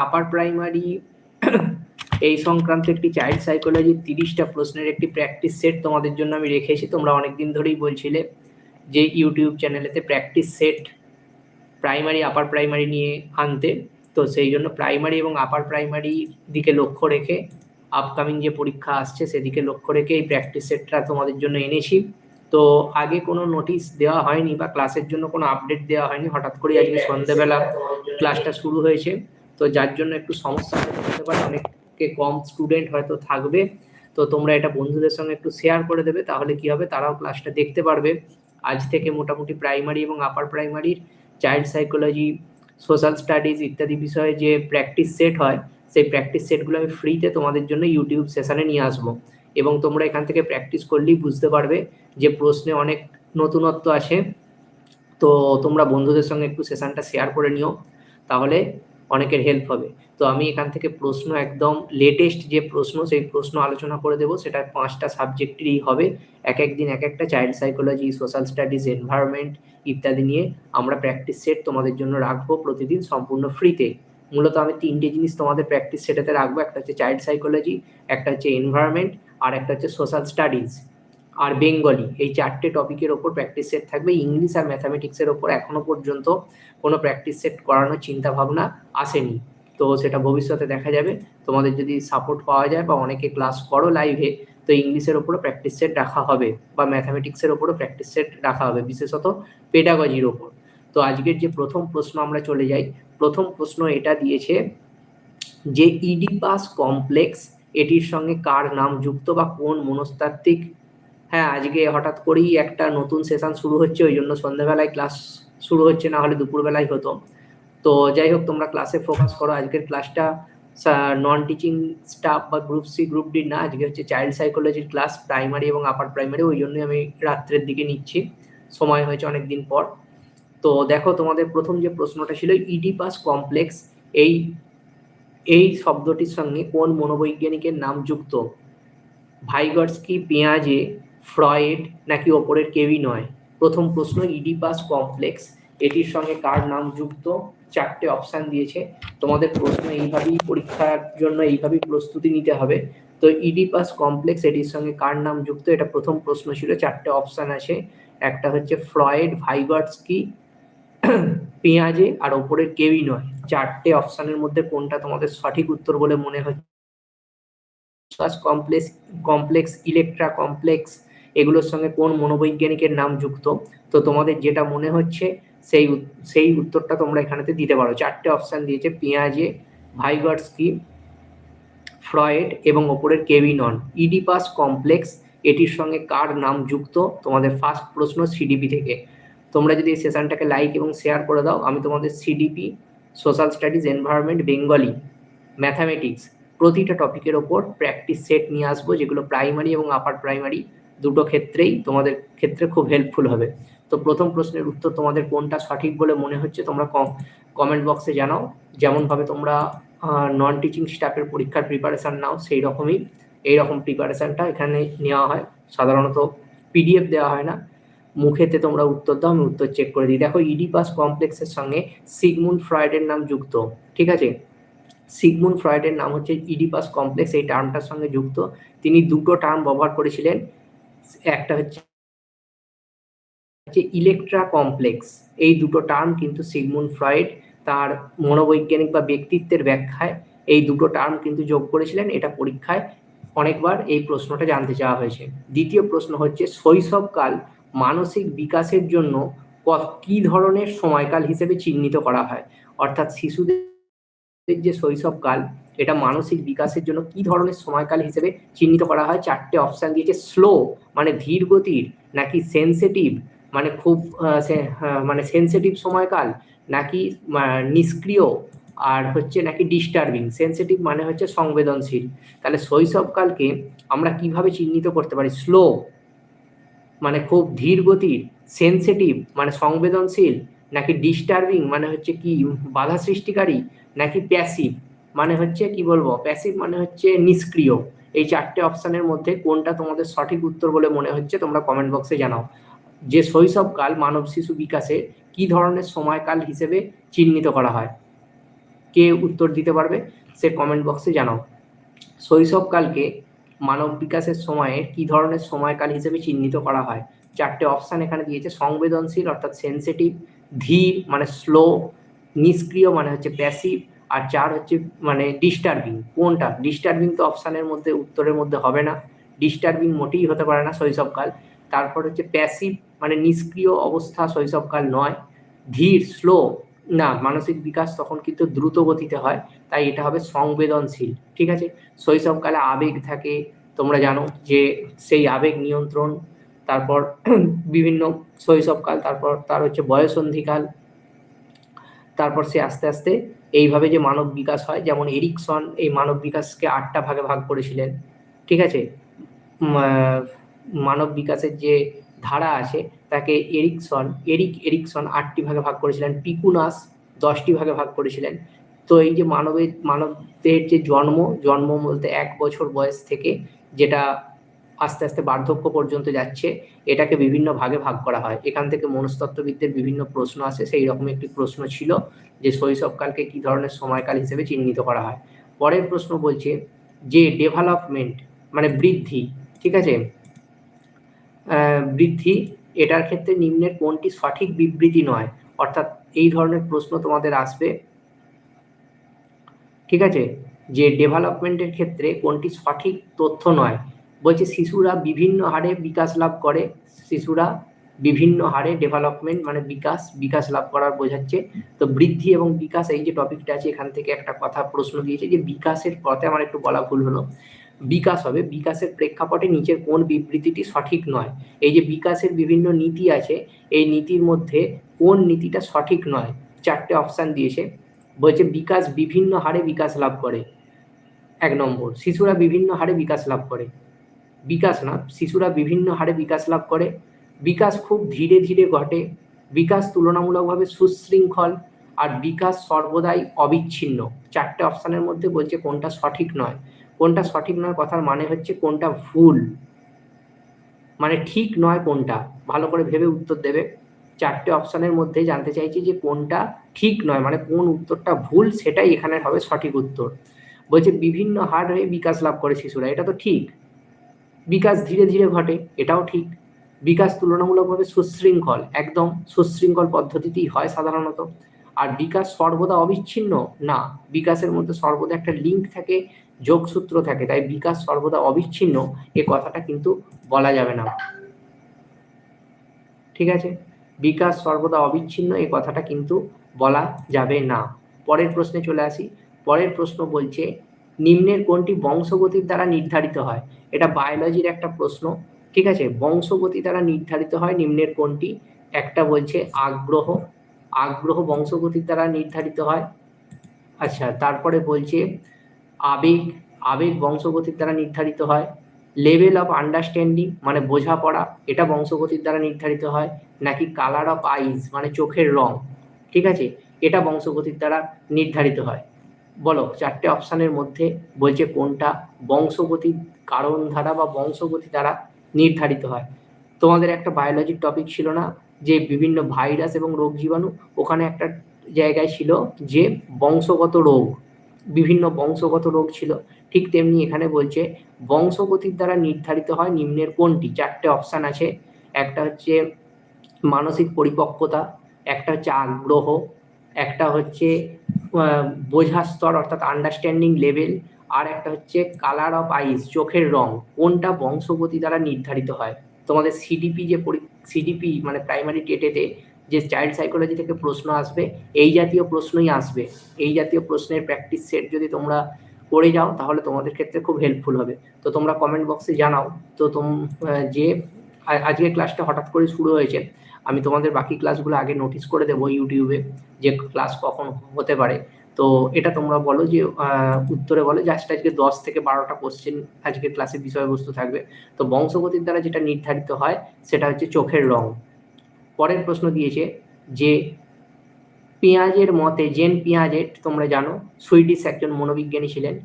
Upper primary এই সংক্রান্ত একটি চাইল্ড সাইকোলজির তিরিশটা প্রশ্নের একটি প্র্যাকটিস সেট তোমাদের জন্য আমি রেখেছি তোমরা অনেকদিন ধরেই বলছিলে যে YouTube চ্যানেলেতে practice set primary upper primary নিয়ে আনতে। তো সেই জন্য প্রাইমারি এবং আপার প্রাইমারি দিকে লক্ষ্য রেখে আপকামিং যে পরীক্ষা আসছে সেদিকে লক্ষ্য রেখে এই প্র্যাকটিস সেটটা তোমাদের জন্য এনেছি। তো আগে কোনো নোটিশ দেওয়া হয়নি বা ক্লাসের জন্য কোনো আপডেট দেওয়া হয়নি। হঠাৎ করে আজকে সন্ধ্যেবেলা ক্লাসটা শুরু হয়েছে। তো যার জন্য একটু সমস্যা হতে পারে অনেককে কম স্টুডেন্ট হয়তো থাকবে। তো তোমরা এটা বন্ধুদের সঙ্গে একটু শেয়ার করে দেবে, তাহলে কি হবে? তারাও ক্লাসটা দেখতে পারবে। আজ থেকে মোটামুটি প্রাইমারি এবং আপার প্রাইমারির চাইল্ড সাইকোলজি সোশ্যাল স্টাডিজ ইত্যাদি বিষয়ে যে প্র্যাকটিস সেট হয়, সেই প্র্যাকটিস সেটগুলো আমি ফ্রিতে তোমাদের জন্য ইউটিউব সেশানে নিয়ে আসব। এবং তোমরা এখান থেকে প্র্যাকটিস করলেই বুঝতে পারবে যে প্রশ্নে অনেক নতুনত্ব আছে। তো তোমরা বন্ধুদের সঙ্গে একটু সেশানটা শেয়ার করে নিও। তাহলে অনেকের হেল্প হবে। তো আমি এখান থেকে প্রশ্ন একদম লেটেস্ট যে প্রশ্ন, সেই প্রশ্ন আলোচনা করে দেবো। সেটা পাঁচটা সাবজেক্টেরই হবে। এক এক দিন এক একটা child psychology social studies environment ইত্যাদি নিয়ে আমরা প্র্যাকটিস সেট তোমাদের জন্য রাখব প্রতিদিন সম্পূর্ণ ফ্রিতে মূলত আমি তিনটে জিনিস তোমাদের প্র্যাকটিস সেটাতে রাখব। একটা হচ্ছে চাইল্ড সাইকোলজি একটা হচ্ছে এনভায়রনমেন্ট আর একটা হচ্ছে সোশ্যাল স্টাডিজ আর বেঙ্গলি এই চারটে টপিকের ওপর প্র্যাকটিস সেট থাকবে। ইংলিশ আর ম্যাথামেটিক্সের ওপর এখনও পর্যন্ত কোনো প্র্যাকটিস সেট করানোর চিন্তা ভাবনা আসেনি। তো সেটা ভবিষ্যতে দেখা যাবে। তোমাদের যদি সাপোর্ট পাওয়া যায় বা অনেকে ক্লাস করো লাইভে তো ইংলিশের ওপরও প্র্যাকটিস সেট রাখা হবে বা ম্যাথামেটিক্সের ওপরও প্র্যাকটিস সেট রাখা হবে, বিশেষত পেডাগজির ওপর তো আজকের যে প্রথম প্রশ্ন আমরা চলে যাই, প্রথম প্রশ্ন এটা দিয়েছে যে ইডিপাস কমপ্লেক্স এটির সঙ্গে কার নাম যুক্ত বা কোন মনস্তাত্ত্বিক? হ্যাঁ আজকে হঠাৎ করেই একটা নতুন সেশন শুরু হচ্ছে, ওই জন্য সন্ধ্যাবেলায় ক্লাস শুরু হচ্ছে, না হলে দুপুরবেলায় হতো। তো যাই হোক, তোমরা ক্লাসে ফোকাস করো। আজকের ক্লাসটা নন টিচিং স্টাফ বা গ্রুপ সি গ্রুপ ডি না, আজকে হচ্ছে চাইল্ড সাইকোলজির ক্লাস প্রাইমারি এবং আপার প্রাইমারি ওই জন্যই আমি রাত্রের দিকে নিচ্ছি। সময় হয়েছে অনেক দিন পর। তো দেখো, তোমাদের প্রথম যে প্রশ্নটা ছিল ইডিপাস কমপ্লেক্স এই এই শব্দটির সঙ্গে কোন মনোবৈজ্ঞানিকের নাম যুক্ত? ভাইগটসকি পেঁয়াজে, ফ্রয়েড, নাকি ওপরের কেউই নয়? প্রথম প্রশ্ন ইডিপাস কমপ্লেক্স এটির সঙ্গে কার নাম যুক্ত? চারটে অপশান দিয়েছে। তোমাদের প্রশ্ন এইভাবেই পরীক্ষার জন্য এইভাবেই প্রস্তুতি নিতে হবে। তো ইডিপাস কমপ্লেক্স এটির সঙ্গে কার নাম যুক্ত? এটা প্রথম প্রশ্ন ছিল, চারটে অপশান আছে। একটা হচ্ছে ফ্রয়েড ভাইগটসকি পেঁয়াজে, আর ওপরের কেউই নয়। চারটে অপশানের মধ্যে কোনটা তোমাদের সঠিক উত্তর বলে মনে হচ্ছে? কমপ্লেক্স কমপ্লেক্স ইলেকট্রা কমপ্লেক্স এগুলোর সঙ্গে কোন মনোবৈজ্ঞানিকের নাম যুক্ত? তো তোমাদের যেটা মনে হচ্ছে, সেই সেই উত্তরটা তোমরা এখানেতে দিতে পারো। চারটে অপশান দিয়েছে, পেঁয়াজে, ভাইগটসকি, ফ্রয়েড এবং ওপরের কেভিনন। ইডিপাস কমপ্লেক্স, এটির সঙ্গে কার নাম যুক্ত? তোমাদের ফার্স্ট প্রশ্ন সিডিপি থেকে। তোমরা যদি এই সেশনটাকে লাইক এবং শেয়ার করে দাও, আমি তোমাদের CDP, social studies, environment, Bengali, mathematics প্রতিটা টপিকের ওপর প্র্যাকটিস সেট নিয়ে আসব, যেগুলো প্রাইমারি এবং আপার প্রাইমারি। দুটো ক্ষেত্রেই তোমাদের ক্ষেত্রে খুব হেল্পফুল হবে। তো প্রথম প্রশ্নের উত্তর তোমাদের কোনটা সঠিক বলে মনে হচ্ছে তোমরা কমেন্ট বক্সে জানাও। যেমনভাবে তোমরা নন টিচিং স্টাফের পরীক্ষার প্রিপারেশান নাও, সেই রকমই এইরকম প্রিপারেশানটা এখানে নেওয়া হয়। সাধারণত পিডিএফ দেওয়া হয় না। মুখেতে তোমরা উত্তর দাও, আমি উত্তর চেক করে দিই। দেখো ইডিপাস কমপ্লেক্সের সঙ্গে সিগমুন ফ্রয়েডের নাম যুক্ত, ঠিক আছে? সিগমুন ফ্রয়েডের নাম হচ্ছে ইডিপাস কমপ্লেক্স এই টার্মটার সঙ্গে যুক্ত। তিনি দুটো টার্ম ব্যবহার করেছিলেন। একটা হচ্ছে ইলেকট্রা কমপ্লেক্স। এই দুটো টার্ম কিন্তু সিগমুন ফ্রয়েড তার মনোবৈজ্ঞানিক বা ব্যক্তিত্বের ব্যাখ্যায় এই দুটো টার্ম কিন্তু যোগ করেছিলেন। এটা পরীক্ষায় অনেকবার এই প্রশ্নটা জানতে চাওয়া হয়েছে। দ্বিতীয় প্রশ্ন হচ্ছে, শৈশবকাল মানসিক বিকাশের জন্য কি ধরনের সময়কাল হিসেবে চিহ্নিত করা হয়? অর্থাৎ শিশুদের যে শৈশবকাল, এটা মানসিক বিকাশের জন্য কি ধরনের সময়কাল হিসেবে চিহ্নিত করা হয়? চারটে অপশান দিয়েছে স্লো মানে ধীর গতির, নাকি সেন্সিটিভ মানে খুব মানে সেন্সিটিভ সময়কাল, নাকি নিষ্ক্রিয় আর হচ্ছে নাকি ডিস্টার্বিং সেন্সিটিভ মানে হচ্ছে সংবেদনশীল। তাহলে শৈশবকালকে আমরা কীভাবে চিহ্নিত করতে পারি? স্লো মানে খুব ধীর গতির সেন্সিটিভ মানে সংবেদনশীল নাকি ডিস্টার্বিং মানে হচ্ছে কি বাধা সৃষ্টিকারী, নাকি প্যাসিভ মানে হচ্ছে কি বলব? প্যাসিভ মানে হচ্ছে নিষ্ক্রিয়। এই চারটে অপশানের মধ্যে কোনটা তোমাদের সঠিক উত্তর বলে মনে হচ্ছে তোমরা কমেন্ট বক্সে জানাও। যে শৈশবকাল মানব শিশু বিকাশে কি ধরনের সময়কাল হিসেবে চিহ্নিত করা হয়? কে উত্তর দিতে পারবে? সে কমেন্ট বক্সে জানাও। শৈশবকালকে মানব বিকাশের সময়ে কি ধরনের সময়কাল হিসেবে চিহ্নিত করা হয়? চারটে অপশান এখানে দিয়েছে। সংবেদনশীল অর্থাৎ সেন্সিটিভ ধীর মানে স্লো, নিষ্ক্রিয় মানে হচ্ছে প্যাসিভ আর চার হচ্ছে মানে ডিস্টার্বিং কোনটা? ডিস্টার্বিং তো অপশানের মধ্যে, উত্তরের মধ্যে হবে না। ডিস্টার্বিং মোটেই হতে পারে না শৈশবকাল। তারপর হচ্ছে প্যাসিভ মানে নিষ্ক্রিয় অবস্থা শৈশবকাল নয়। ধীর, স্লো, না, মানসিক বিকাশ তখন কিন্তু দ্রুত গতিতে হয়। তাই এটা হবে সংবেদনশীল, ঠিক আছে? শৈশবকালে আবেগ থাকে, তোমরা জানো যে সেই আবেগ নিয়ন্ত্রণ তারপর বিভিন্ন শৈশবকাল, তারপর তার হচ্ছে বয়সন্ধিকাল, তারপর সে আস্তে আস্তে এইভাবে যে মানব বিকাশ হয়, যেমন এরিকসন এই মানব বিকাশকে আটটা ভাগে ভাগ করেছিলেন, ঠিক আছে? মানব বিকাশের যে ধারা আছে, তাকে এরিকসন, এরিক, এরিকসন আটটি ভাগে ভাগ করেছিলেন, পিকুনাস দশটি ভাগে ভাগ করেছিলেন। তো এই যে মানবের, মানবদের যে জন্ম জন্ম বলতে এক বছর বয়স থেকে, যেটা আস্তে আস্তে বার্ধক্য পর্যন্ত যাচ্ছে, এটাকে বিভিন্ন ভাগে ভাগ করা হয়। এখান থেকে মনস্তত্ত্ববিদদের বিভিন্ন প্রশ্ন আসে, সেই রকম একটি প্রশ্ন ছিল যে শৈশবকালকে কি ধরনের সময়কাল হিসেবে চিহ্নিত করা হয়। পরের প্রশ্ন বলছে যে ডেভেলপমেন্ট মানে বৃদ্ধি, ঠিক আছে? বৃদ্ধি এটার ক্ষেত্রে নিম্নের কোনটি সঠিক বিবৃতি নয়? অর্থাৎ এই ধরনের প্রশ্ন তোমাদের আসবে, ঠিক আছে? যে ডেভেলপমেন্টের ক্ষেত্রে কোনটি সঠিক তথ্য নয়? বলছে শিশুরা বিভিন্ন হারে বিকাশ লাভ করে, শিশুরা বিভিন্ন হারে ডেভেলপমেন্ট মানে বিকাশ বিকাশ লাভ করার বোঝাচ্ছে। তো বৃদ্ধি এবং বিকাশ, এই যে টপিকটা আছে, এখান থেকে একটা কথা প্রশ্ন দিয়েছে যে বিকাশের পথে আমার একটু বলা ভুল হলো। বিকাশ হবে, বিকাশের প্রেক্ষাপটে নিচের কোন বিবৃতিটি সঠিক নয়। এই যে বিকাশের বিভিন্ন নীতি আছে, এই নীতির মধ্যে কোন নীতিটা সঠিক নয়, চারটে অপশান দিয়েছে। বলছে বিকাশ বিভিন্ন হারে বিকাশ লাভ করে। এক নম্বর, শিশুরা বিভিন্ন হারে বিকাশ লাভ করে। বিকাশ না, শিশুরা বিভিন্ন হারে বিকাশ লাভ করে। বিকাশ খুব ধীরে ধীরে ঘটে। বিকাশ তুলনামূলকভাবে সুশৃঙ্খল আর বিকাশ সর্বদাই অবিচ্ছিন্ন। চারটে অপশানের মধ্যে বলছে কোনটা সঠিক নয়। কোনটা সঠিক নয় কথার মানে হচ্ছে কোনটা ভুল। মানে ঠিক নয় কোনটা। ভালো করে ভেবে উত্তর দেবে। চারটে অপশানের মধ্যে জানতে চাইছি যে কোনটা ঠিক নয় মানে কোন উত্তরটা ভুল সেটাই এখানে হবে সঠিক উত্তর। বলছে বিভিন্ন হার হয়ে বিকাশ লাভ করে শিশুরা, এটা তো ঠিক। বিকাশ ধীরে ধীরে ঘটে, এটাও ঠিক। বিকাশ তুলনামূলকভাবে সুশৃঙ্খল, একদম সুশৃঙ্খল পদ্ধতিতেই হয় সাধারণত। আর বিকাশ সর্বদা অবিচ্ছিন্ন? না, বিকাশের মধ্যে সর্বদা একটা লিঙ্ক থাকে, যোগসূত্র থাকে। তাই বিকাশ সর্বদা অবিচ্ছিন্ন, এ কথাটা কিন্তু বলা যাবে না। ঠিক আছে? বিকাশ সর্বদা অবিচ্ছিন্ন, এ কথাটা কিন্তু বলা যাবে না। পরের প্রশ্নে চলে আসি। পরের প্রশ্ন বলছে নিম্নের কোনটি বংশগতির দ্বারা নির্ধারিত হয়? এটা বায়োলজির একটা প্রশ্ন, ঠিক আছে? বংশগতি দ্বারা নির্ধারিত হয় নিম্নের কোনটি? একটা বলছে আগ্রহ। আগ্রহ বংশগতির দ্বারা নির্ধারিত হয়। আচ্ছা তারপরে বলছে আবেগ। আবেগ বংশগতির দ্বারা নির্ধারিত হয়। লেভেল অফ আন্ডারস্ট্যান্ডিং মানে বোঝাপড়া, এটা বংশগতির দ্বারা নির্ধারিত হয়। নাকি কালার অফ আইজ মানে চোখের রং, ঠিক আছে? এটা বংশগতির দ্বারা নির্ধারিত হয়। বলো, চারটে অপশানের মধ্যে বলছে কোনটা বংশগতির কারণ ধারা বা বংশগতি দ্বারা নির্ধারিত হয়। তোমাদের একটা বায়োলজির টপিক ছিল না যে বিভিন্ন ভাইরাস এবং রোগ জীবাণু ওখানে একটা জায়গায় ছিল যে বংশগত রোগ, বিভিন্ন বংশগত রোগ ছিল। ঠিক তেমনি এখানে বলছে বংশগতির দ্বারা নির্ধারিত হয় নিম্নের কোনটি। চারটে অপশান আছে। একটা হচ্ছে মানসিক পরিপক্কতা, একটা হচ্ছে আগ্রহ একটা হচ্ছে বোঝার স্তর অর্থাৎ আন্ডারস্ট্যান্ডিং লেভেল আর একটা হচ্ছে কালার অফ আইস চোখের রং, কোনটা বংশগতি দ্বারা নির্ধারিত হয়? তোমাদের সিডিপি যে সিডিপি মানে প্রাইমারি টেটেতে যে চাইল্ড সাইকোলজি থেকে প্রশ্ন আসবে, এই জাতীয় প্রশ্নই আসবে। এই জাতীয় প্রশ্নের প্র্যাকটিস সেট যদি তোমরা করে যাও, তাহলে তোমাদের ক্ষেত্রে খুব হেল্পফুল হবে। তো তোমরা কমেন্ট বক্সে জানাও। তো তোম যে, আ- আজকে ক্লাসটা হঠাৎ করে শুরু হয়েছে আমি তোমাদের বাকি ক্লাসগুলো আগে নোটিস করে দেবো ইউটিউবে যে ক্লাস কখন হতে পারে। তো এটা তোমরা বলো যে উত্তরে বলো জাস্ট আজকে দশ থেকে বারোটা কোশ্চেন আজকে ক্লাসের বিষয়বস্তু থাকবে। তো বংশগতির দ্বারা যেটা নির্ধারিত হয়, সেটা হচ্ছে চোখের রং। পরের প্রশ্ন দিয়েছে যে, পেঁয়াজের মতে জেন পিঁয়াজের, তোমরা জানো, সুইডিশ একজন মনোবিজ্ঞানী ছিলেন।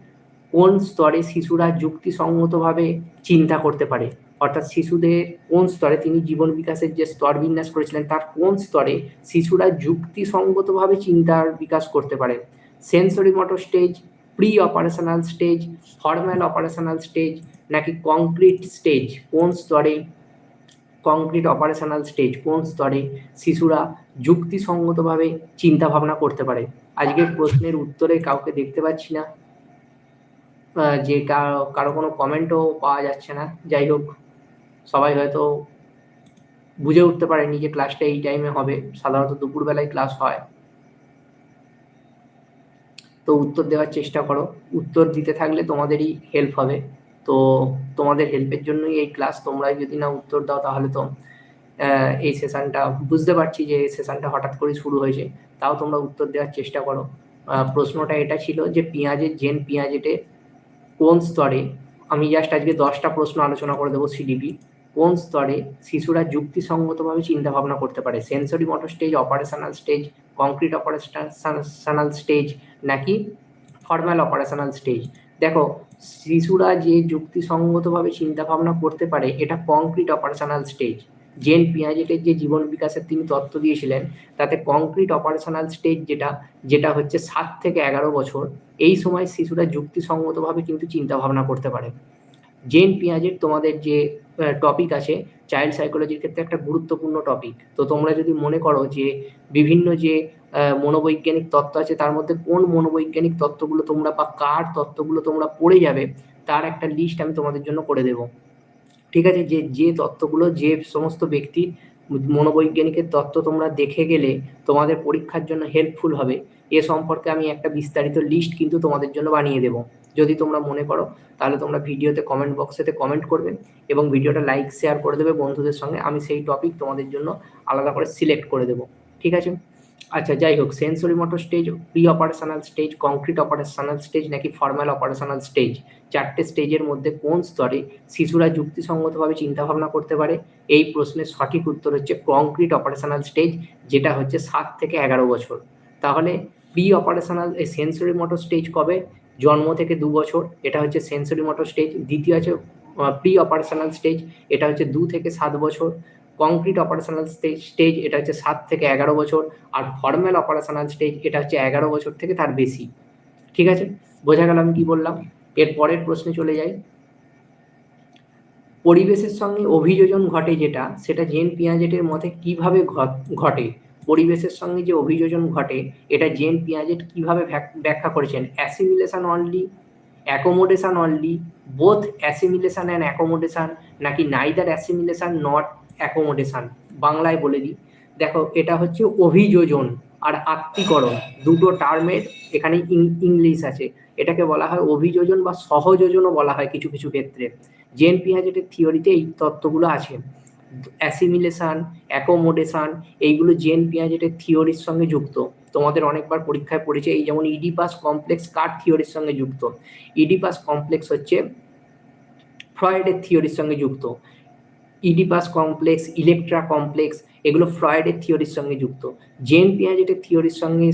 কোন স্তরে শিশুরা যুক্তিসঙ্গতভাবে চিন্তা করতে পারে? অর্থাৎ শিশুদের কোন স্তরে তিনি জীবন বিকাশের যে স্তর বিন্যাস করেছিলেন, তার কোন স্তরে শিশুরা যুক্তিসঙ্গতভাবে চিন্তার বিকাশ করতে পারে? Sensory motor stage pre operational stage formal operational stage নাকি কংক্রিট স্টেজ কোন স্তরে কংক্রিট অপারেশনাল স্টেজ কোন স্তরে শিশুরা যুক্তিসঙ্গতভাবে চিন্তা ভাবনা করতে পারে? আজকের প্রশ্নের উত্তরে কাউকে দেখতে পাচ্ছি না যে কারও কোনো কমেন্টও পাওয়া যাচ্ছে না। যাই হোক সবাই হয়তো বুঝে উঠতে পারেনি যে ক্লাসটা এই টাইমে হবে। সাধারণত দুপুরবেলায় ক্লাস হয়। তো উত্তর দেওয়ার চেষ্টা করো। উত্তর দিতে থাকলে তোমাদেরই হেল্প হবে। তো তোমাদের হেল্পের জন্যই এই ক্লাস তোমরা যদি না উত্তর দাও, তাহলে তো এই সেশনটা বুঝতে পারছি যে এই সেশনটা হঠাৎ করে শুরু হয়েছে। তাও তোমরা উত্তর দেওয়ার চেষ্টা করো। প্রশ্নটা এটা ছিল যে পেঁয়াজের জেন পেঁয়াজেটে কোন স্তরে? আমি জাস্ট আজকে দশটা প্রশ্ন আলোচনা করে দেবো সিডিপি কোন স্তরে শিশুরা যুক্তিসঙ্গতভাবে চিন্তা ভাবনা করতে পারে? Sensory motor stage operational stage concrete operational stage নাকি ফর্মাল অপারেশনাল স্টেজ দেখো, শিশুরা যে যুক্তিসঙ্গতভাবে চিন্তা ভাবনা করতে পারে, এটা কংক্রিট অপারেশনাল স্টেজ জেন পিয়াজেটের যে জীবন বিকাশের তিনি তত্ত্ব দিয়েছিলেন, তাতে কংক্রিট অপারেশনাল স্টেজ যেটা যেটা হচ্ছে সাত থেকে এগারো বছর, এই সময় শিশুরা যুক্তিসঙ্গতভাবে কিন্তু চিন্তা ভাবনা করতে পারে। জেন পিয়াজের তোমাদের যে টপিক আছে চাইল্ড সাইকোলজির ক্ষেত্রে একটা গুরুত্বপূর্ণ টপিক তো তোমরা যদি মনে করো যে, বিভিন্ন যে মনোবৈজ্ঞানিক তত্ত্ব আছে, তার মধ্যে কোন মনোবৈজ্ঞানিক তত্ত্বগুলো তোমরা বা কার তত্ত্বগুলো তোমরা পড়ে যাবে, তার একটা লিস্ট আমি তোমাদের জন্য করে দেব। ঠিক আছে? যে যে তত্ত্বগুলো, যে সমস্ত ব্যক্তি মনোবৈজ্ঞানিকের তত্ত্ব তোমরা দেখে গেলে তোমাদের পরীক্ষার জন্য হেল্পফুল হবে। এ সম্পর্কে আমি একটা বিস্তারিত লিস্ট কিন্তু তোমাদের জন্য বানিয়ে দেবো। যদি তোমরা মনে করো, তাহলে তোমরা ভিডিওতে কমেন্ট বক্সেতে কমেন্ট করবে এবং ভিডিওটা লাইক শেয়ার করে দেবে বন্ধুদের সঙ্গে। আমি সেই টপিক তোমাদের জন্য আলাদা করে সিলেক্ট করে দেবো। ঠিক আছে? আচ্ছা যাই হোক sensory motor stage pre operational stage concrete operational stage নাকি ফর্মাল অপারেশনাল স্টেজ চারটে স্টেজের মধ্যে কোন স্তরে শিশুরা যুক্তিসঙ্গতভাবে চিন্তাভাবনা করতে পারে? এই প্রশ্নের সঠিক উত্তর হচ্ছে কংক্রিট অপারেশনাল স্টেজ যেটা হচ্ছে সাত থেকে এগারো বছর। তাহলে pre operational sensory motor stage কবে? জন্ম থেকে দু বছর, এটা হচ্ছে সেন্সরি মোটর স্টেজ দ্বিতীয় আছে প্রি অপারেশনাল স্টেজ এটা হচ্ছে দু থেকে সাত বছর কংক্রিট অপারেশনাল স্টেজ স্টেজ এটা হচ্ছে সাত থেকে এগারো বছর, আর ফর্মাল অপারেশনাল স্টেজ এটা হচ্ছে এগারো বছর থেকে তার বেশি। ঠিক আছে? বোঝা গেল আমি কি বললাম? এর পরের প্রশ্নে চলে যাই। পরিবেশের সঙ্গে অভিযোজন ঘটে যেটা, সেটা জেন পিয়াজেটের মতে কীভাবে ঘটে? পরিবেশের সঙ্গে যে অভিযোজন ঘটে, এটা জেন পিয়াজেট কীভাবে ব্যাখ্যা করেছেন? Assimilation only accommodation only both assimilation and accommodation নাকি নাইদার অ্যাসিমিলেশন নট অ্যাকোমোডেশন বাংলায় বলে দিই। দেখো, এটা হচ্ছে অভিযোজন আর আত্মীকরণ। দুটো টার্মের এখানে ইংলিশ আছে। এটাকে বলা হয় অভিযোজন বা সহযোজনও বলা হয় কিছু কিছু ক্ষেত্রে। জেন পিয়াজেটের থিওরিতে এই তত্ত্বগুলো আছে। অ্যাসিমিলেশন অ্যাকোমোডেশান এইগুলো জেন পিয়াজেটের থিওরির সঙ্গে যুক্ত। তোমাদের অনেকবার পরীক্ষায় পড়েছে, এই যেমন ইডিপাস কমপ্লেক্স কার থিওরির সঙ্গে যুক্ত? ইডিপাস কমপ্লেক্স হচ্ছে ফ্রয়েডের থিওরির সঙ্গে যুক্ত। ইডিপাস কমপ্লেক্স ইলেকট্রা কমপ্লেক্স এগুলো ফ্রয়েডের থিওরির সঙ্গে যুক্ত। জেন পিয়াজেটের থিওরির সঙ্গে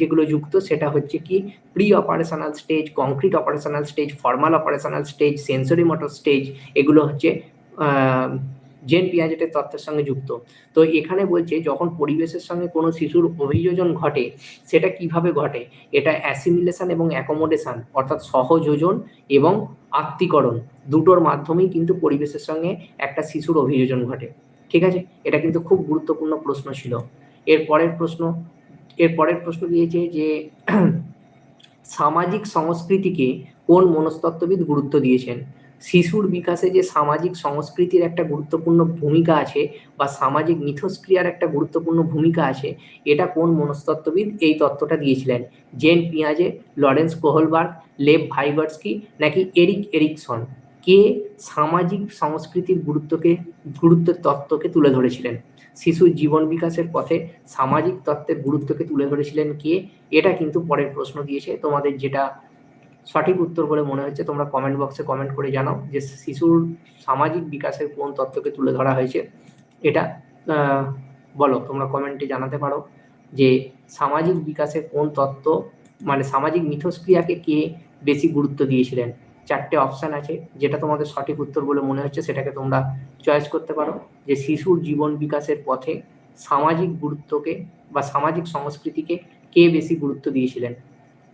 যেগুলো যুক্ত, সেটা হচ্ছে কি pre operational stage concrete operational stage formal operational stage sensory motor stage এগুলো হচ্ছে জেন পিয়াজেটের তত্ত্বের সঙ্গে যুক্ত। তো এখানে বলছে, যখন পরিবেশের সঙ্গে কোনো শিশুর অভিযোজন ঘটে, সেটা কীভাবে ঘটে? এটা অ্যাসিমিলেশন এবং অ্যাকোমোডেশন, অর্থাৎ সহযোজন এবং আত্মীকরণ। দুটোর মাধ্যমেই কিন্তু পরিবেশের সঙ্গে একটা শিশুর অভিযোজন ঘটে। ঠিক আছে? এটা কিন্তু খুব গুরুত্বপূর্ণ প্রশ্ন ছিল। এর পরের প্রশ্ন, এর পরের প্রশ্ন দিয়েছে যে, সামাজিক সংস্কৃতিকে কোন মনস্তত্ত্ববিদ গুরুত্ব দিয়েছেন? শিশুর বিকাশে যে সামাজিক সংস্কৃতির একটা গুরুত্বপূর্ণ ভূমিকা আছে বা সামাজিক মিথস্ক্রিয়ার একটা গুরুত্বপূর্ণ ভূমিকা আছে, এটা কোন মনস্তত্ত্ববিদ এই তত্ত্বটা দিয়েছিলেন? জেন পিয়াজে, লরেন্স কোহলবার্গ লেভ ভাইভার্সকি নাকি এরিক এরিকসন? কে সামাজিক সংস্কৃতির গুরুত্বকে গুরুত্বের তত্ত্বকে তুলে ধরেছিলেন? শিশুর জীবন বিকাশের পথে সামাজিক তত্ত্বের গুরুত্বকে তুলে ধরেছিলেন কে? এটা কিন্তু পরের প্রশ্ন দিয়েছে। তোমাদের যেটা সঠিক উত্তর বলে মনে হচ্ছে তোমরা কমেন্ট বক্সে কমেন্ট করে জানাও যে শিশুর সামাজিক বিকাশের কোন তত্ত্বকে তুলে ধরা হয়েছে। এটা বলো, তোমরা কমেন্টে জানাতে পারো যে সামাজিক বিকাশের কোন তত্ত্ব মানে সামাজিক মিথস্ক্রিয়াকে কে বেশি গুরুত্ব দিয়েছিলেন? চারটে অপশান আছে, যেটা তোমাদের সঠিক উত্তর বলে মনে হচ্ছে সেটাকে তোমরা চয়েস করতে পারো। যে শিশুর জীবন বিকাশের পথে সামাজিক গুরুত্বকে বা সামাজিক সংস্কৃতিকে কে বেশি গুরুত্ব দিয়েছিলেন?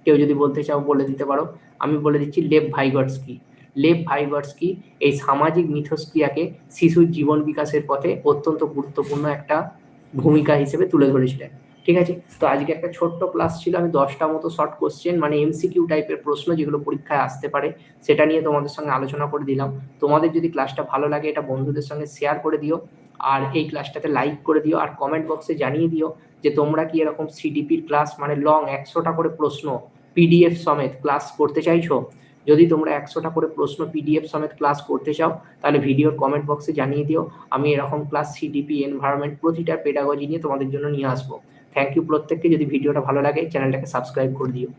কেউ যদি বলতে চাও বলে দিতে পারো। আমি বলে দিচ্ছি লেভ ভাইগটসকি লেভ ভাইগটসকি এই সামাজিক মিথস্ক্রিয়াকে শিশুর জীবন বিকাশের পথে অত্যন্ত গুরুত্বপূর্ণ একটা ভূমিকা হিসেবে তুলে ধরেছিলেন। ঠিক আছে? তো আজকে একটা ছোট্ট ক্লাস ছিল, আমি দশটা মতো শর্ট কোশ্চেন মানে এমসিকিউ টাইপের প্রশ্ন যেগুলো পরীক্ষায় আসতে পারে, সেটা নিয়ে তোমাদের সঙ্গে আলোচনা করে দিলাম। তোমাদের যদি ক্লাসটা ভালো লাগে, এটা বন্ধুদের সঙ্গে শেয়ার করে দিও, আর এই ক্লাসটাতে লাইক করে দিও, আর কমেন্ট বক্সে জানিয়ে দিও যে তোমরা কি এরকম সিডিপির ক্লাস মানে লং একশোটা করে প্রশ্ন পিডিএফ সমেত ক্লাস করতে চাইছো? যদি তোমরা একশোটা করে প্রশ্ন পিডিএফ সমেত ক্লাস করতে চাও, তাহলে ভিডিওর কমেন্ট বক্সে জানিয়ে দিও। আমি এরকম ক্লাস সিডিপি এনভায়রনমেন্ট প্রতিটা পেডাগজি নিয়ে তোমাদের জন্য নিয়ে আসব। থ্যাংক ইউ প্রত্যেককে। যদি ভিডিওটা ভালো লাগে চ্যানেলটাকে সাবস্ক্রাইব করে দিও।